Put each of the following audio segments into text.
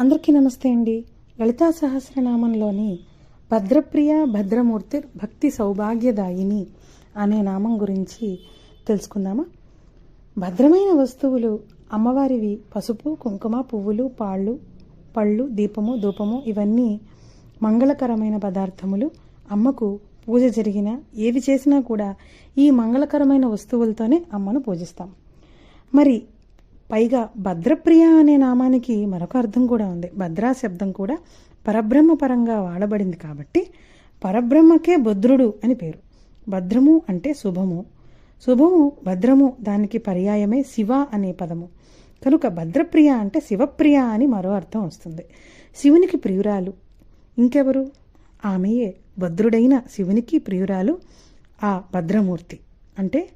అందరికీ నమస్తే అండి. లలితా సహస్రనామంలోని భద్రప్రియ భద్రమూర్తి భక్తి సౌభాగ్యదాయిని అనే నామం గురించి తెలుసుకుందామా? భద్రమైన వస్తువులు అమ్మవారివి పసుపు కుంకుమ పువ్వులు పాళ్ళు పళ్ళు దీపము ధూపము ఇవన్నీ మంగళకరమైన పదార్థములు. అమ్మకు పూజ జరిగిన ఏది చేసినా కూడా ఈ మంగళకరమైన వస్తువులతోనే అమ్మను పూజిస్తాం. మరి పైగా భద్రప్రియ అనే నామానికి మరొక అర్థం కూడా ఉంది. భద్రా శబ్దం కూడా పరబ్రహ్మ పరంగా వాడబడింది కాబట్టి పరబ్రహ్మకే భద్రుడు అని పేరు. భద్రము అంటే శుభము. శుభము భద్రము దానికి పర్యాయమే శివ అనే పదము. కనుక భద్రప్రియ అంటే శివప్రియ అని మరో అర్థం వస్తుంది. శివునికి ప్రియురాలు. ఇంకెవరు? ఆమెయే భద్రుడైన శివునికి ప్రియురాలు ఆ భద్రమూర్తి అంటే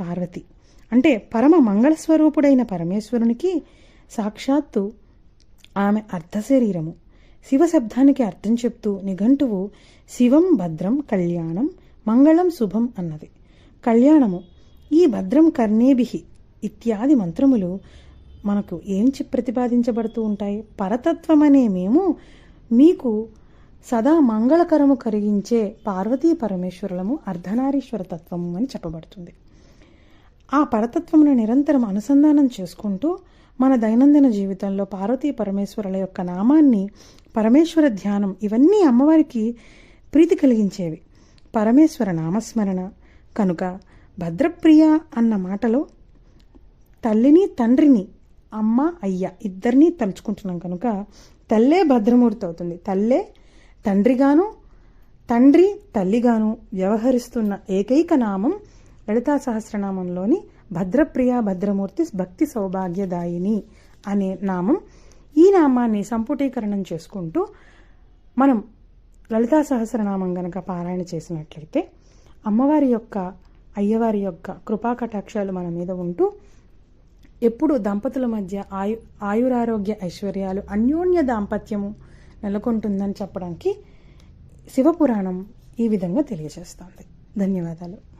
పార్వతి. అంటే పరమ మంగళస్వరూపుడైన పరమేశ్వరునికి సాక్షాత్తు ఆమె అర్ధశరీరము. శివశబ్దానికి శివ శబ్దానికి అర్థం చెప్తూ నిఘంటువు శివం భద్రం కళ్యాణం మంగళం శుభం అన్నది. కళ్యాణము ఈ భద్రం కర్ణేభి ఇత్యాది మంత్రములు మనకు ఏం చి- ప్రతిపాదించబడుతూ ఉంటాయి? పరతత్వమనే మేము మీకు సదా మంగళకరము కలిగించే పార్వతీ పరమేశ్వరులము అర్ధనారీశ్వర తత్వము అని చెప్పబడుతుంది. ఆ పరతత్వమును నిరంతరం అనుసంధానం చేసుకుంటూ మన దైనందిన జీవితంలో పార్వతీ పరమేశ్వరుల యొక్క నామాన్ని పరమేశ్వర ధ్యానం ఇవన్నీ అమ్మవారికి ప్రీతి కలిగించేవి. పరమేశ్వర నామస్మరణ. కనుక భద్రప్రియ అన్న మాటలో తల్లిని తండ్రిని అమ్మ అయ్య ఇద్దరిని తలుచుకుంటున్నాం కనుక తల్లే భద్రమూర్తి అవుతుంది. తల్లే తండ్రిగాను తండ్రి తల్లిగాను వ్యవహరిస్తున్న ఏకైక నామం లలితా సహస్రనామంలోని భద్రప్రియ భద్రమూర్తి భక్తి సౌభాగ్యదాయిని అనే నామం ఈ నామాన్ని సంపుటీకరణం చేసుకుంటూ మనం లలితా సహస్రనామం గనక పారాయణ చేసినట్లయితే అమ్మవారి యొక్క అయ్యవారి యొక్క కృపా కటాక్షాలు మన మీద ఉంటూ ఎప్పుడు దంపతుల మధ్య ఆయు ఆయురారోగ్య ఐశ్వర్యాలు అన్యోన్య దాంపత్యము నెలకొంటుందని చెప్పడానికి శివపురాణం ఈ విధంగా తెలియజేస్తుంది. ధన్యవాదాలు.